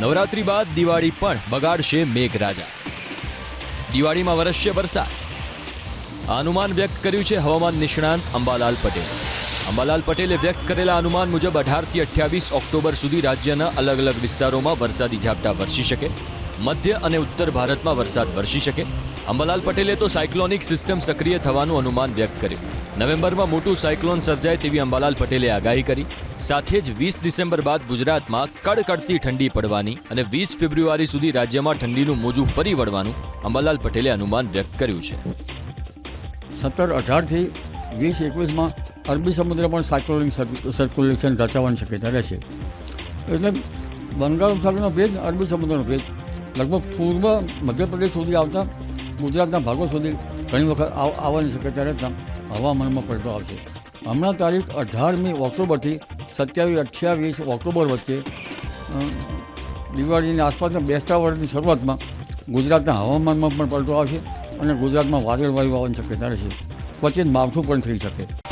નવરાત્રી બાદ દિવાળી પણ બગાડશે મેઘરાજા. દિવાળીમાં વરસશે વરસાદ. અનુમાન વ્યક્ત કર્યું છે હવામાન નિષ્ણાંત અંબાલાલ પટેલ. અંબાલાલ પટેલે વ્યક્ત કરેલા અનુમાન મુજબ અઢારથી અઠ્યાવીસ ઓક્ટોબર સુધી રાજ્યના અલગ અલગ વિસ્તારોમાં વરસાદી ઝાપટા વરસી શકે. મધ્ય અને ઉત્તર ભારતમાં વરસાદ વરસી શકે. અંબાલાલ પટેલે તો સાયક્લોનિક સિસ્ટમ સક્રિય થવાનું અનુમાન વ્યક્ત કર્યું. નવેમ્બરમાં મોટું સાયક્લોન સર્જાય તેવી અંબાલાલ પટેલે આગાહી કરી. સાથે જ વીસ ડિસેમ્બર બાદ ગુજરાતમાં કડકડતી ઠંડી પડવાની અને વીસ ફેબ્રુઆરી સુધી રાજ્યમાં ઠંડીનું મોજું ફરી વળવાનું અંબાલાલ પટેલે અનુમાન વ્યક્ત કર્યું છે. સત્તર અઢારથી વીસ એકવીસમાં અરબી પણ સાયક્લોનિક સર્ક્યુલેશન રચાવાની શક્યતા રહેશે. એટલે બંગાળ ઉપસાગરનો ભેજ અરબી સમુદ્રનો ભેજ લગભગ પૂર્વ મધ્યપ્રદેશ સુધી આવતા ગુજરાતના ભાગો સુધી ઘણી વખત આવ- આવવાની શક્યતા રહેતા હવામાનમાં પડતો આવશે. હમણાં તારીખ અઢારમી ઓક્ટોબરથી સત્યાવીસ, અઠ્યાવીસ ઓક્ટોબર વચ્ચે દિવાળીની આસપાસના બેસતા વર્ષની શરૂઆતમાં ગુજરાતના હવામાનમાં પણ પલટો આવશે અને ગુજરાતમાં વાદળવાયુ આવવાની શક્યતા રહેશે. પછી માવઠું પણ થઈ શકે.